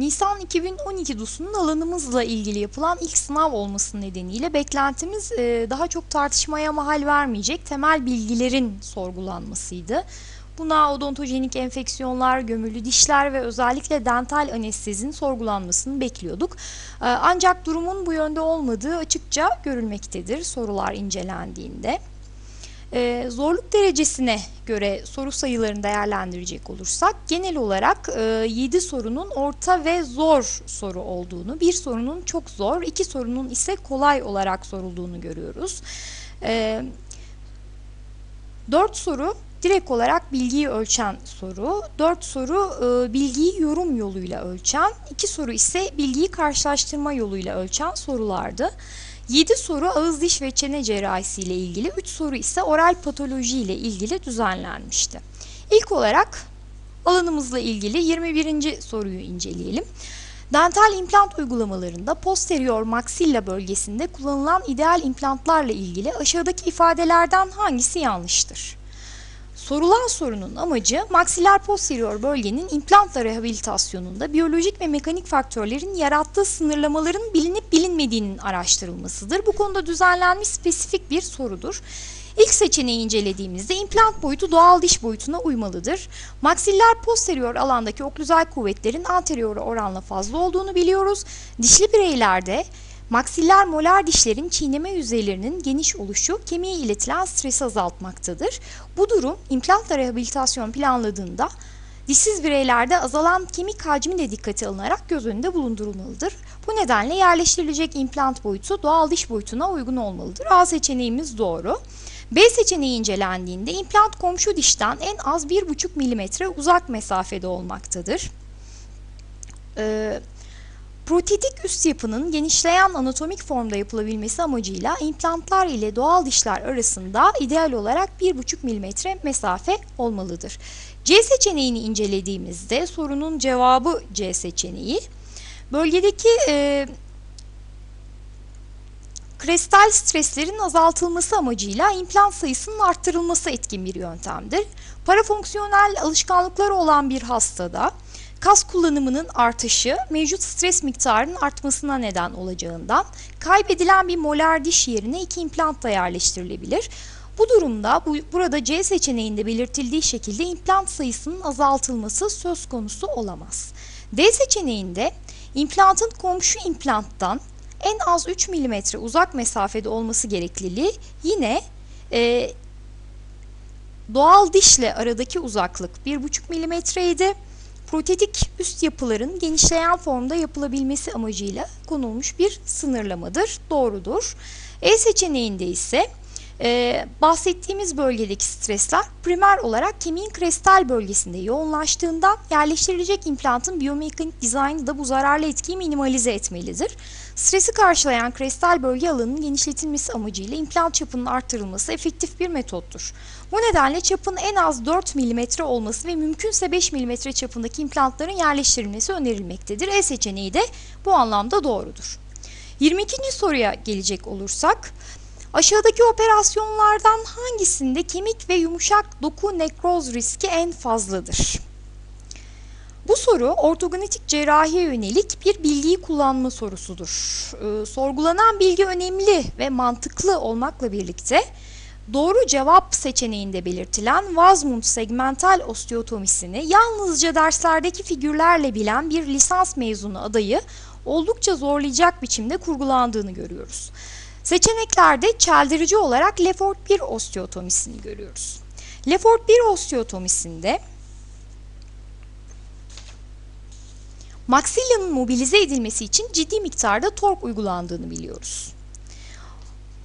Nisan 2012 DUS'unun alanımızla ilgili yapılan ilk sınav olması nedeniyle beklentimiz e, daha çok tartışmaya mahal vermeyecek temel bilgilerin sorgulanmasıydı. Buna odontojenik enfeksiyonlar, gömülü dişler ve özellikle dental anestezinin sorgulanmasını bekliyorduk. E, ancak durumun bu yönde olmadığı açıkça görülmektedir sorular incelendiğinde. E, zorluk derecesine göre soru sayılarını değerlendirecek olursak genel olarak e, 7 sorunun orta ve zor soru olduğunu, bir sorunun çok zor, iki sorunun ise kolay olarak sorulduğunu görüyoruz. E, 4 soru direkt olarak bilgiyi ölçen soru, 4 soru e, bilgiyi yorum yoluyla ölçen, 2 soru ise bilgiyi karşılaştırma yoluyla ölçen sorulardı. 7 soru ağız diş ve çene cerrahisi ile ilgili, 3 soru ise oral patoloji ile ilgili düzenlenmişti. İlk olarak alanımızla ilgili 21. soruyu inceleyelim. Dental implant uygulamalarında posterior maxilla bölgesinde kullanılan ideal implantlarla ilgili aşağıdaki ifadelerden hangisi yanlıştır? Sorulan sorunun amacı maksiler posterior bölgenin implantla rehabilitasyonunda biyolojik ve mekanik faktörlerin yarattığı sınırlamaların bilinip bilinmediğinin araştırılmasıdır. Bu konuda düzenlenmiş spesifik bir sorudur. İlk seçeneği incelediğimizde implant boyutu doğal diş boyutuna uymalıdır. Maksiller posterior alandaki oklüzal kuvvetlerin anteriora oranla fazla olduğunu biliyoruz. Dişli bireylerde Maksiller molar dişlerin çiğneme yüzeylerinin geniş oluşu kemiğe iletilen stresi azaltmaktadır. Bu durum implantla rehabilitasyon planladığında dişsiz bireylerde azalan kemik hacmi de dikkate alınarak göz önünde bulundurulmalıdır. Bu nedenle yerleştirilecek implant boyutu doğal diş boyutuna uygun olmalıdır. A seçeneğimiz doğru. B seçeneği incelendiğinde implant komşu dişten en az 1,5 mm uzak mesafede olmaktadır. Ee, Protetik üst yapının genişleyen anatomik formda yapılabilmesi amacıyla implantlar ile doğal dişler arasında ideal olarak 1,5 mm mesafe olmalıdır. C seçeneğini incelediğimizde sorunun cevabı C seçeneği. Bölgedeki e, kristal streslerin azaltılması amacıyla implant sayısının arttırılması etkin bir yöntemdir. Parafonksiyonel alışkanlıkları olan bir hastada kas kullanımının artışı mevcut stres miktarının artmasına neden olacağından kaybedilen bir molar diş yerine iki implant da yerleştirilebilir. Bu durumda bu, burada C seçeneğinde belirtildiği şekilde implant sayısının azaltılması söz konusu olamaz. D seçeneğinde implantın komşu implanttan en az 3 mm uzak mesafede olması gerekliliği yine e, doğal dişle aradaki uzaklık 1,5 mm idi protetik üst yapıların genişleyen formda yapılabilmesi amacıyla konulmuş bir sınırlamadır. Doğrudur. E seçeneğinde ise ee, bahsettiğimiz bölgedeki stresler primer olarak kemiğin kristal bölgesinde yoğunlaştığından yerleştirilecek implantın biyomekanik dizaynı da bu zararlı etkiyi minimalize etmelidir. Stresi karşılayan kristal bölge alanının genişletilmesi amacıyla implant çapının arttırılması efektif bir metottur. Bu nedenle çapın en az 4 mm olması ve mümkünse 5 mm çapındaki implantların yerleştirilmesi önerilmektedir. E seçeneği de bu anlamda doğrudur. 22. soruya gelecek olursak, Aşağıdaki operasyonlardan hangisinde kemik ve yumuşak doku nekroz riski en fazladır? Bu soru ortogonetik cerrahiye yönelik bir bilgiyi kullanma sorusudur. Ee, sorgulanan bilgi önemli ve mantıklı olmakla birlikte doğru cevap seçeneğinde belirtilen Wazmund segmental osteotomisini yalnızca derslerdeki figürlerle bilen bir lisans mezunu adayı oldukça zorlayacak biçimde kurgulandığını görüyoruz. Seçeneklerde çeldirici olarak Lefort 1 osteotomisini görüyoruz. Lefort 1 osteotomisinde maksillanın mobilize edilmesi için ciddi miktarda tork uygulandığını biliyoruz.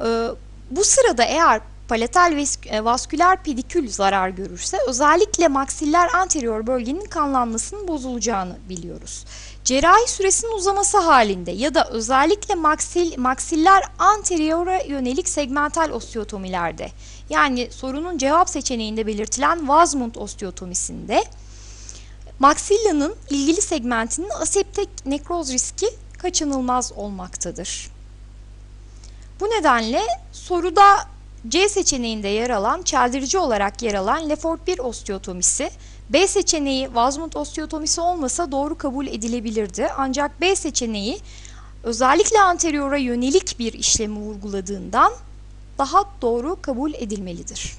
Ee, bu sırada eğer palatal e, vasküler pedikül zarar görürse özellikle maksiller anterior bölgenin kanlanmasının bozulacağını biliyoruz. Cerrahi süresinin uzaması halinde ya da özellikle maksil, maksiller anteriora yönelik segmental osteotomilerde yani sorunun cevap seçeneğinde belirtilen Wazmund osteotomisinde maksillanın ilgili segmentinin aseptik nekroz riski kaçınılmaz olmaktadır. Bu nedenle soruda C seçeneğinde yer alan çeldirici olarak yer alan Lefort 1 osteotomisi B seçeneği Wadesmond osteotomisi olmasa doğru kabul edilebilirdi. Ancak B seçeneği özellikle anteriyora yönelik bir işlemi vurguladığından daha doğru kabul edilmelidir.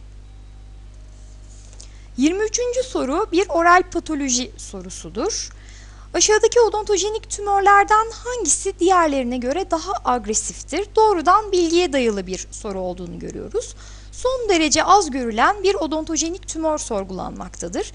23. soru bir oral patoloji sorusudur. Aşağıdaki odontojenik tümörlerden hangisi diğerlerine göre daha agresiftir? Doğrudan bilgiye dayalı bir soru olduğunu görüyoruz. Son derece az görülen bir odontojenik tümör sorgulanmaktadır.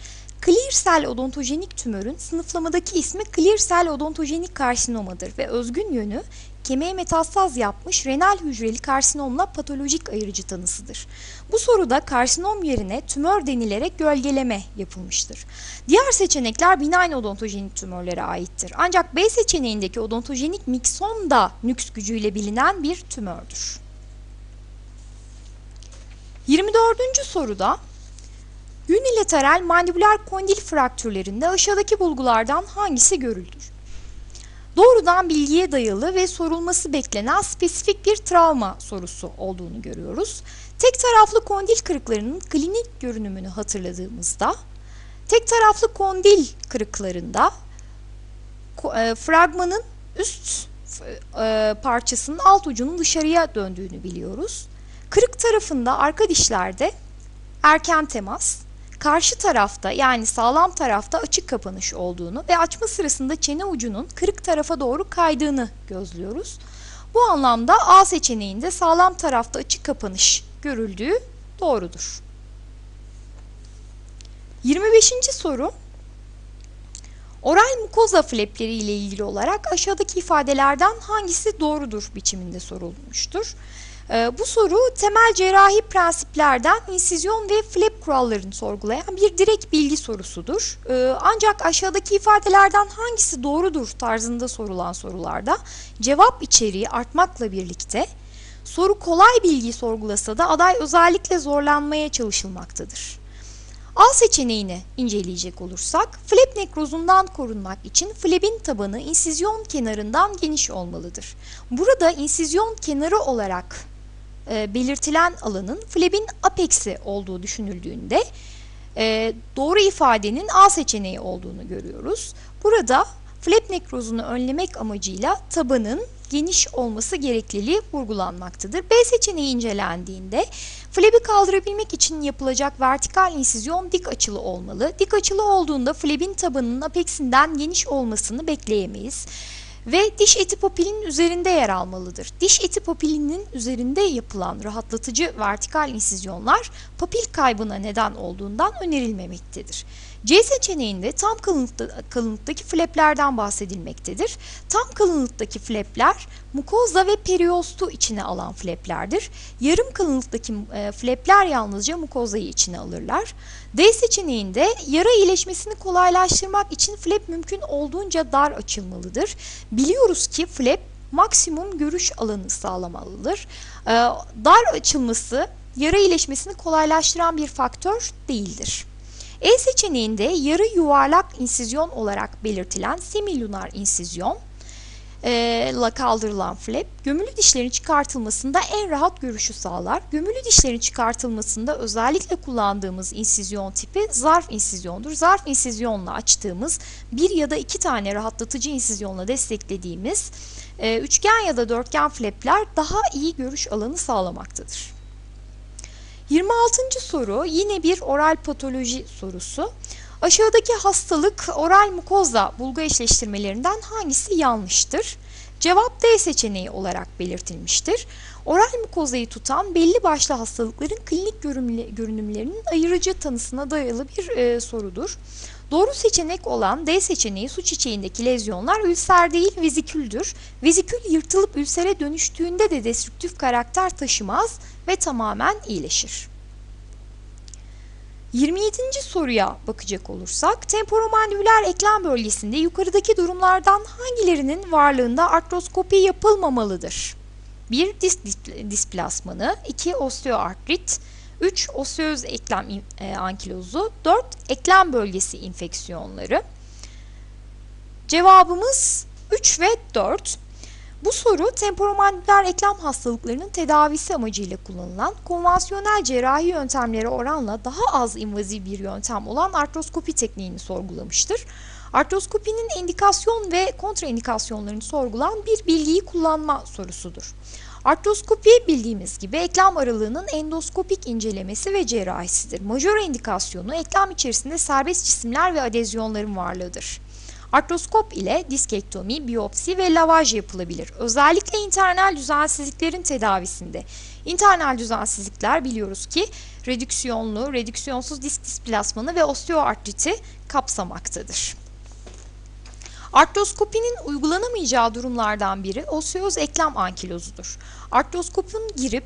Clear cell odontojenik tümörün sınıflamadaki ismi clear cell odontojenik karsinomadır ve özgün yönü kemiğe metastaz yapmış renal hücreli karsinomla patolojik ayırıcı tanısıdır. Bu soruda karsinom yerine tümör denilerek gölgeleme yapılmıştır. Diğer seçenekler benign odontojenik tümörlere aittir. Ancak B seçeneğindeki odontojenik miksom da nüks gücüyle bilinen bir tümördür. 24. soruda unilateral mandibüler kondil fraktürlerinde aşağıdaki bulgulardan hangisi görülür? Doğrudan bilgiye dayalı ve sorulması beklenen spesifik bir travma sorusu olduğunu görüyoruz. Tek taraflı kondil kırıklarının klinik görünümünü hatırladığımızda tek taraflı kondil kırıklarında e, fragmanın üst e, parçasının alt ucunun dışarıya döndüğünü biliyoruz. Kırık tarafında arka dişlerde erken temas, karşı tarafta yani sağlam tarafta açık kapanış olduğunu ve açma sırasında çene ucunun kırık tarafa doğru kaydığını gözlüyoruz. Bu anlamda A seçeneğinde sağlam tarafta açık kapanış görüldüğü doğrudur. 25. soru Oral mukoza flepleri ile ilgili olarak aşağıdaki ifadelerden hangisi doğrudur biçiminde sorulmuştur. Ee, bu soru temel cerrahi prensiplerden insizyon ve flap kurallarını sorgulayan bir direkt bilgi sorusudur. Ee, ancak aşağıdaki ifadelerden hangisi doğrudur tarzında sorulan sorularda cevap içeriği artmakla birlikte soru kolay bilgi sorgulasa da aday özellikle zorlanmaya çalışılmaktadır. A seçeneğini inceleyecek olursak, flap nekrozundan korunmak için flap'in tabanı insizyon kenarından geniş olmalıdır. Burada insizyon kenarı olarak e, belirtilen alanın flap'in apex'i olduğu düşünüldüğünde e, doğru ifadenin A seçeneği olduğunu görüyoruz. Burada flap nekrozunu önlemek amacıyla tabanın geniş olması gerekliliği vurgulanmaktadır. B seçeneği incelendiğinde flap'i kaldırabilmek için yapılacak vertikal insizyon dik açılı olmalı. Dik açılı olduğunda flap'in tabanının apeksinden geniş olmasını bekleyemeyiz ve diş eti papilinin üzerinde yer almalıdır. Diş eti papilinin üzerinde yapılan rahatlatıcı vertikal insizyonlar papil kaybına neden olduğundan önerilmemektedir. C seçeneğinde tam kalınlıkta, kalınlıktaki flaplerden bahsedilmektedir. Tam kalınlıktaki flapler mukoza ve periostu içine alan flaplerdir. Yarım kalınlıktaki e, flapler yalnızca mukozayı içine alırlar. D seçeneğinde yara iyileşmesini kolaylaştırmak için flap mümkün olduğunca dar açılmalıdır. Biliyoruz ki flap maksimum görüş alanı sağlamalıdır. E, dar açılması yara iyileşmesini kolaylaştıran bir faktör değildir. E seçeneğinde yarı yuvarlak insizyon olarak belirtilen semilunar insizyon ile kaldırılan flap gömülü dişlerin çıkartılmasında en rahat görüşü sağlar. Gömülü dişlerin çıkartılmasında özellikle kullandığımız insizyon tipi zarf insizyondur. Zarf insizyonla açtığımız bir ya da iki tane rahatlatıcı insizyonla desteklediğimiz e, üçgen ya da dörtgen flapler daha iyi görüş alanı sağlamaktadır. 26. soru yine bir oral patoloji sorusu. Aşağıdaki hastalık oral mukoza bulgu eşleştirmelerinden hangisi yanlıştır? Cevap D seçeneği olarak belirtilmiştir. Oral mukozayı tutan belli başlı hastalıkların klinik görünümlerinin ayırıcı tanısına dayalı bir e, sorudur. Doğru seçenek olan D seçeneği su çiçeğindeki lezyonlar ülser değil veziküldür. Vezikül yırtılıp ülsere dönüştüğünde de destrüktif karakter taşımaz ve tamamen iyileşir. 27. soruya bakacak olursak, temporomandibüler eklem bölgesinde yukarıdaki durumlardan hangilerinin varlığında artroskopi yapılmamalıdır? 1. Disk displasmanı, 2. Osteoartrit, 3. Osteoz eklem e, ankilozu, 4. Eklem bölgesi infeksiyonları. Cevabımız 3 ve 4. Bu soru temporomandibular eklem hastalıklarının tedavisi amacıyla kullanılan konvansiyonel cerrahi yöntemlere oranla daha az invaziv bir yöntem olan artroskopi tekniğini sorgulamıştır. Artroskopinin indikasyon ve kontraindikasyonlarını sorgulan bir bilgiyi kullanma sorusudur. Artroskopi bildiğimiz gibi eklem aralığının endoskopik incelemesi ve cerrahisidir. Majör indikasyonu eklem içerisinde serbest cisimler ve adezyonların varlığıdır. Artroskop ile diskektomi, biyopsi ve lavaj yapılabilir. Özellikle internal düzensizliklerin tedavisinde. İnternal düzensizlikler biliyoruz ki redüksiyonlu, redüksiyonsuz disk displasmanı ve osteoartriti kapsamaktadır. Artroskopinin uygulanamayacağı durumlardan biri osseoz eklem ankilozudur. Artroskopun girip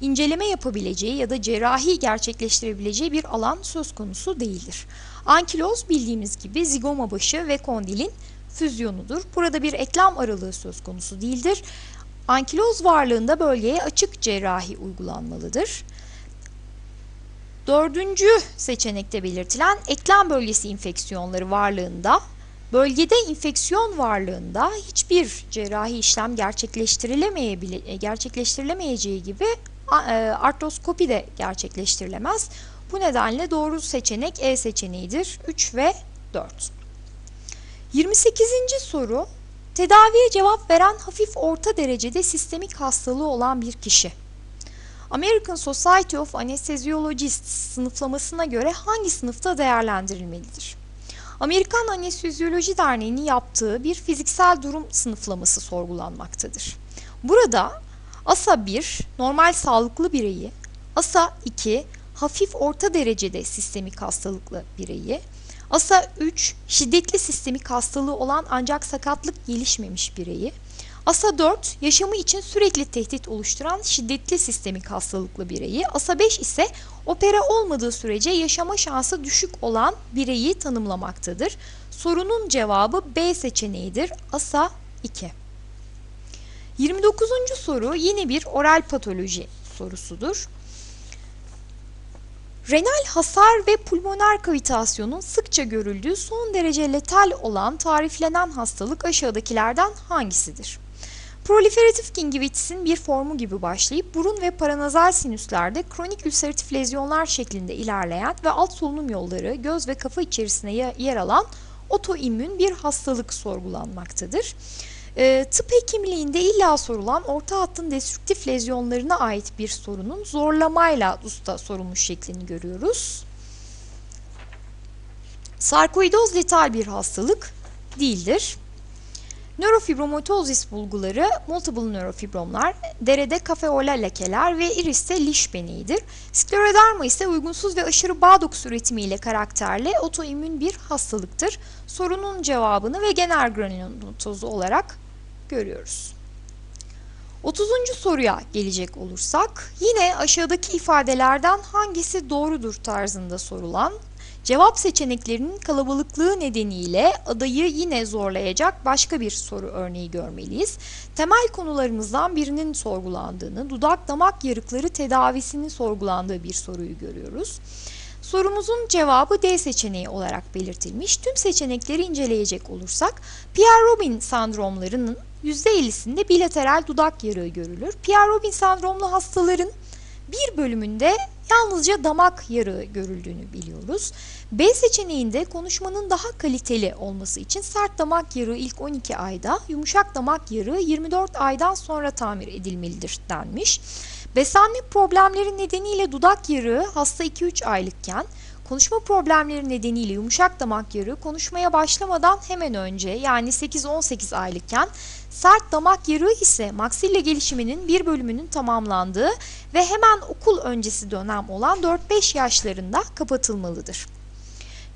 inceleme yapabileceği ya da cerrahi gerçekleştirebileceği bir alan söz konusu değildir. Ankiloz bildiğimiz gibi zigoma başı ve kondilin füzyonudur. Burada bir eklem aralığı söz konusu değildir. Ankiloz varlığında bölgeye açık cerrahi uygulanmalıdır. Dördüncü seçenekte belirtilen eklem bölgesi infeksiyonları varlığında Bölgede infeksiyon varlığında hiçbir cerrahi işlem gerçekleştirilemeyeceği gibi e, artroskopi de gerçekleştirilemez. Bu nedenle doğru seçenek E seçeneğidir. 3 ve 4. 28. soru Tedaviye cevap veren hafif orta derecede sistemik hastalığı olan bir kişi. American Society of Anesthesiologists sınıflamasına göre hangi sınıfta değerlendirilmelidir? Amerikan Anestezyoloji Derneği'nin yaptığı bir fiziksel durum sınıflaması sorgulanmaktadır. Burada ASA 1 normal sağlıklı bireyi, ASA 2 hafif orta derecede sistemik hastalıklı bireyi, ASA 3 şiddetli sistemik hastalığı olan ancak sakatlık gelişmemiş bireyi, ASA 4 yaşamı için sürekli tehdit oluşturan şiddetli sistemik hastalıklı bireyi, ASA 5 ise opera olmadığı sürece yaşama şansı düşük olan bireyi tanımlamaktadır. Sorunun cevabı B seçeneğidir. ASA 2. 29. soru yine bir oral patoloji sorusudur. Renal hasar ve pulmoner kavitasyonun sıkça görüldüğü son derece letal olan tariflenen hastalık aşağıdakilerden hangisidir? Proliferatif gingivitisin bir formu gibi başlayıp burun ve paranazal sinüslerde kronik ülseratif lezyonlar şeklinde ilerleyen ve alt solunum yolları, göz ve kafa içerisine yer alan otoimmün bir hastalık sorgulanmaktadır. E, tıp hekimliğinde illa sorulan orta hattın destruktif lezyonlarına ait bir sorunun zorlamayla usta sorulmuş şeklini görüyoruz. Sarkoidoz letal bir hastalık değildir. Nörofibromatosis bulguları multiple nörofibromlar, derede kafeola lekeler ve iriste liş beniğidir. Skleroderma ise uygunsuz ve aşırı bağ dokusu üretimiyle karakterli otoimmün bir hastalıktır. Sorunun cevabını ve genel granülomatozu olarak görüyoruz. 30. soruya gelecek olursak yine aşağıdaki ifadelerden hangisi doğrudur tarzında sorulan Cevap seçeneklerinin kalabalıklığı nedeniyle adayı yine zorlayacak başka bir soru örneği görmeliyiz. Temel konularımızdan birinin sorgulandığını, dudak damak yarıkları tedavisinin sorgulandığı bir soruyu görüyoruz. Sorumuzun cevabı D seçeneği olarak belirtilmiş. Tüm seçenekleri inceleyecek olursak Pierre-Robin sendromlarının %50'sinde bilateral dudak yarığı görülür. Pierre-Robin sendromlu hastaların bir bölümünde yalnızca damak yarığı görüldüğünü biliyoruz. B seçeneğinde konuşmanın daha kaliteli olması için sert damak yarığı ilk 12 ayda, yumuşak damak yarığı 24 aydan sonra tamir edilmelidir denmiş. Beslenme problemleri nedeniyle dudak yarığı hasta 2-3 aylıkken, konuşma problemleri nedeniyle yumuşak damak yarığı konuşmaya başlamadan hemen önce yani 8-18 aylıkken Sert damak yarığı ise maksille gelişiminin bir bölümünün tamamlandığı ve hemen okul öncesi dönem olan 4-5 yaşlarında kapatılmalıdır.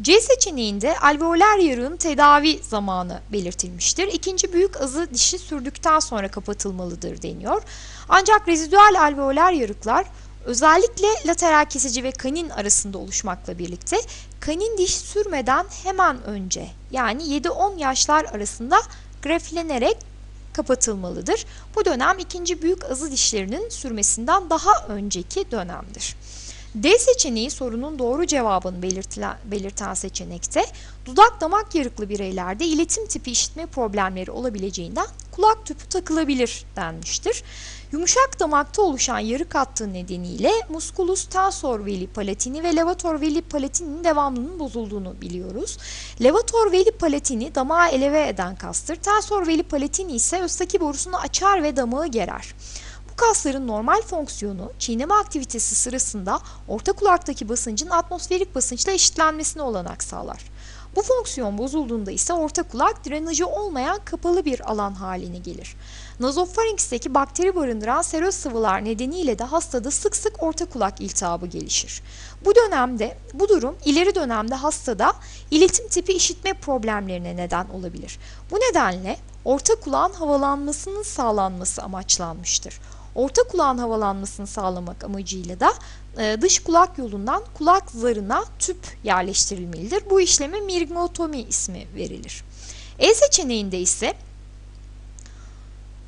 C seçeneğinde alveoler yarığın tedavi zamanı belirtilmiştir. İkinci büyük azı dişi sürdükten sonra kapatılmalıdır deniyor. Ancak rezidüel alveoler yarıklar özellikle lateral kesici ve kanin arasında oluşmakla birlikte kanin diş sürmeden hemen önce yani 7-10 yaşlar arasında grafilenerek kapatılmalıdır. Bu dönem ikinci büyük azı dişlerinin sürmesinden daha önceki dönemdir. D seçeneği sorunun doğru cevabını belirten seçenekte dudak damak yarıklı bireylerde iletim tipi işitme problemleri olabileceğinden kulak tüpü takılabilir denmiştir. Yumuşak damakta oluşan yarık hattı nedeniyle musculus tensor veli palatini ve levator veli palatinin devamlılığının bozulduğunu biliyoruz. Levator veli palatini damağı eleve eden kastır. Tensor veli palatini ise östaki borusunu açar ve damağı gerer. Bu kasların normal fonksiyonu çiğneme aktivitesi sırasında orta kulaktaki basıncın atmosferik basınçla eşitlenmesine olanak sağlar. Bu fonksiyon bozulduğunda ise orta kulak drenajı olmayan kapalı bir alan haline gelir. Nazofaringsteki bakteri barındıran seroz sıvılar nedeniyle de hastada sık sık orta kulak iltihabı gelişir. Bu dönemde bu durum ileri dönemde hastada iletim tipi işitme problemlerine neden olabilir. Bu nedenle orta kulağın havalanmasının sağlanması amaçlanmıştır. Orta kulağın havalanmasını sağlamak amacıyla da dış kulak yolundan kulak zarına tüp yerleştirilmelidir. Bu işleme mirgotomi ismi verilir. E seçeneğinde ise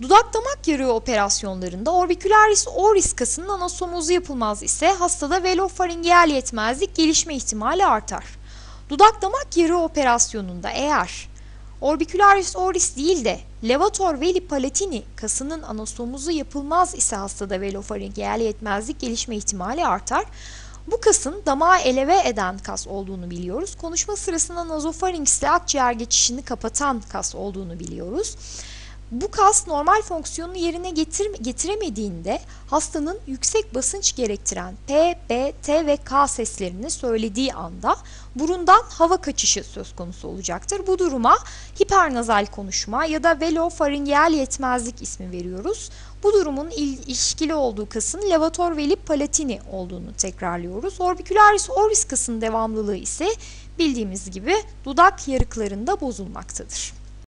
dudak damak yarığı operasyonlarında orbicularis oris kasının anastomozu yapılmaz ise hastada velofaringiyal yetmezlik gelişme ihtimali artar. Dudak damak yarığı operasyonunda eğer Orbicularis oris değil de levator veli palatini kasının anastomozu yapılmaz ise hastada velofaringiyal yetmezlik gelişme ihtimali artar. Bu kasın damağı eleve eden kas olduğunu biliyoruz. Konuşma sırasında nazofarinks ile akciğer geçişini kapatan kas olduğunu biliyoruz. Bu kas normal fonksiyonunu yerine getir getiremediğinde hastanın yüksek basınç gerektiren P, B, T ve K seslerini söylediği anda burundan hava kaçışı söz konusu olacaktır. Bu duruma hipernazal konuşma ya da velofaringiyal yetmezlik ismi veriyoruz. Bu durumun ilişkili olduğu kasın levator veli palatini olduğunu tekrarlıyoruz. Orbicularis oris kasının devamlılığı ise bildiğimiz gibi dudak yarıklarında bozulmaktadır.